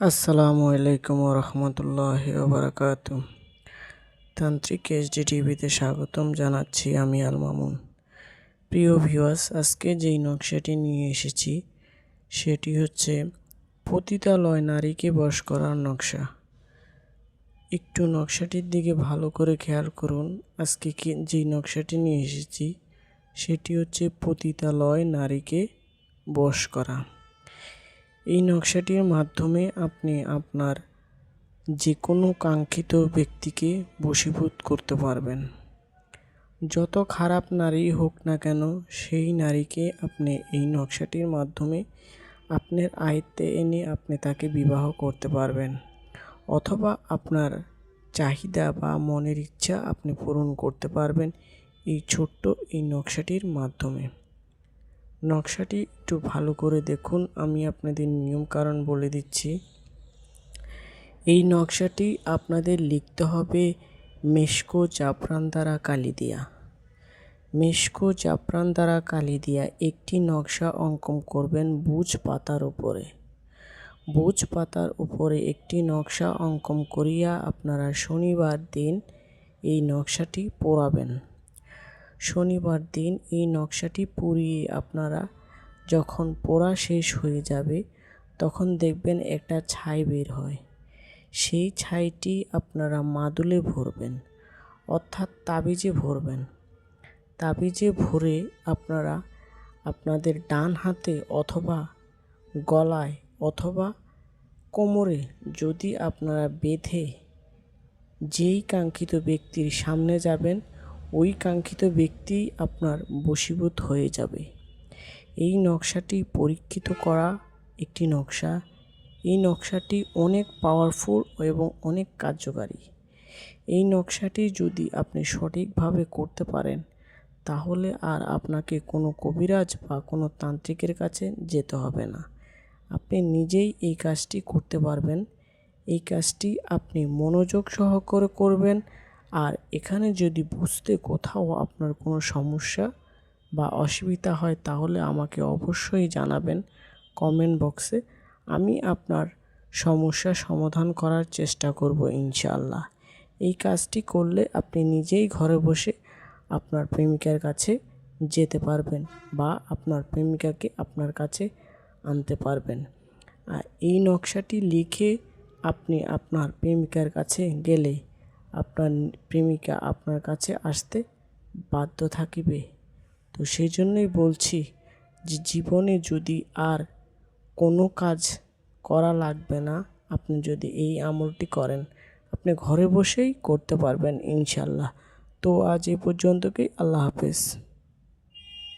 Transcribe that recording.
আসসালামু আলাইকুম রহমতুল্লাহ বারাকাত তান্ত্রিক এইচডি টিভিতে স্বাগতম জানাচ্ছি আমি আল মামুন। প্রিয় ভিউয়ার্স, আজকে যেই নকশাটি নিয়ে এসেছি, সেটি হচ্ছে পতিতালয় নারীকে বশ করার নকশা। একটু নকশাটির দিকে ভালো করে খেয়াল করুন, আজকে কি যেই নকশাটি নিয়ে এসেছি, সেটি হচ্ছে পতিতালয় নারীকে বশ করা। এই নকশাটির মাধ্যমে আপনি আপনার যে কোনো কাঙ্ক্ষিত ব্যক্তিকে বশীভূত করতে পারবেন। যত খারাপ নারী হোক না কেন, সেই নারীকে আপনি এই নকশাটির মাধ্যমে আপনার আয়ত্তে এনে আপনি তাকে বিবাহ করতে পারবেন। অথবা আপনার চাহিদা বা মনের ইচ্ছা আপনি পূরণ করতে পারবেন এই ছোট্ট এই নকশাটির মাধ্যমে। নকশাটি একটু ভালো করে দেখুন, আমি আপনাদের নিয়মকানুন বলে দিচ্ছি। এই নকশাটি আপনাদের লিখতে হবে মেশকো জাফরান দ্বারা কালি দিয়া মেশকো জাফরান দ্বারা কালি দিয়া একটি নকশা অঙ্কন করবেন বুজ পাতার উপরে। বুজ পাতার উপরে একটি নকশা অঙ্কন করিয়া আপনারা শনিবার দিন এই নকশাটি পোড়াবেন। শনিবার দিন এই নকশাটি পুড়িয়ে আপনারা যখন পোড়া শেষ হয়ে যাবে, তখন দেখবেন একটা ছাই বের হয়। সেই ছাইটি আপনারা মাদুলে ভরবেন, অর্থাৎ তাবিজে ভরবেন। তাবিজে ভরে আপনারা আপনাদের ডান হাতে অথবা গলায় অথবা কোমরে যদি আপনারা বেঁধে যেই কাঙ্ক্ষিত ব্যক্তির সামনে যাবেন ওই কাঙ্ক্ষিত ব্যক্তি আপনার বশীভূত হয়ে যাবে। এই নকশাটি পরীক্ষিত করা একটি নকশা। এই নকশাটি অনেক পাওয়ারফুল এবং অনেক কার্যকারী। এই নকশাটি যদি আপনি সঠিকভাবে করতে পারেন, তাহলে আর আপনাকে কোনো কবিরাজ বা কোনো তান্ত্রিকের কাছে যেতে হবে না। আপনি নিজেই এই কাজটি করতে পারবেন। এই কাজটি আপনি মনোযোগ সহকারে করবেন আর এখানে যদি বুঝতে কোথাও আপনার কোনো সমস্যা বা অসুবিধা হয়, তাহলে আমাকে অবশ্যই জানাবেন কমেন্ট বক্সে। আমি আপনার সমস্যার সমাধান করার চেষ্টা করব ইনশাআল্লাহ। এই কাজটি করলে আপনি নিজেই ঘরে বসে আপনার প্রেমিকার কাছে যেতে পারবেন বা আপনার প্রেমিকাকে আপনার কাছে আনতে পারবেন। আর এই নকশাটি লিখে আপনি আপনার প্রেমিকার কাছে গেলে আপনার প্রেমিকা আপনার কাছে আসতে বাধ্য থাকিবে। তো সেই জন্যই বলছি যে জীবনে যদি আর কোনো কাজ করা লাগবে না, আপনি যদি এই আমলটি করেন, আপনি ঘরে বসেই করতে পারবেন ইনশাল্লাহ তো আজ এই পর্যন্তকেই, আল্লাহ হাফেজ।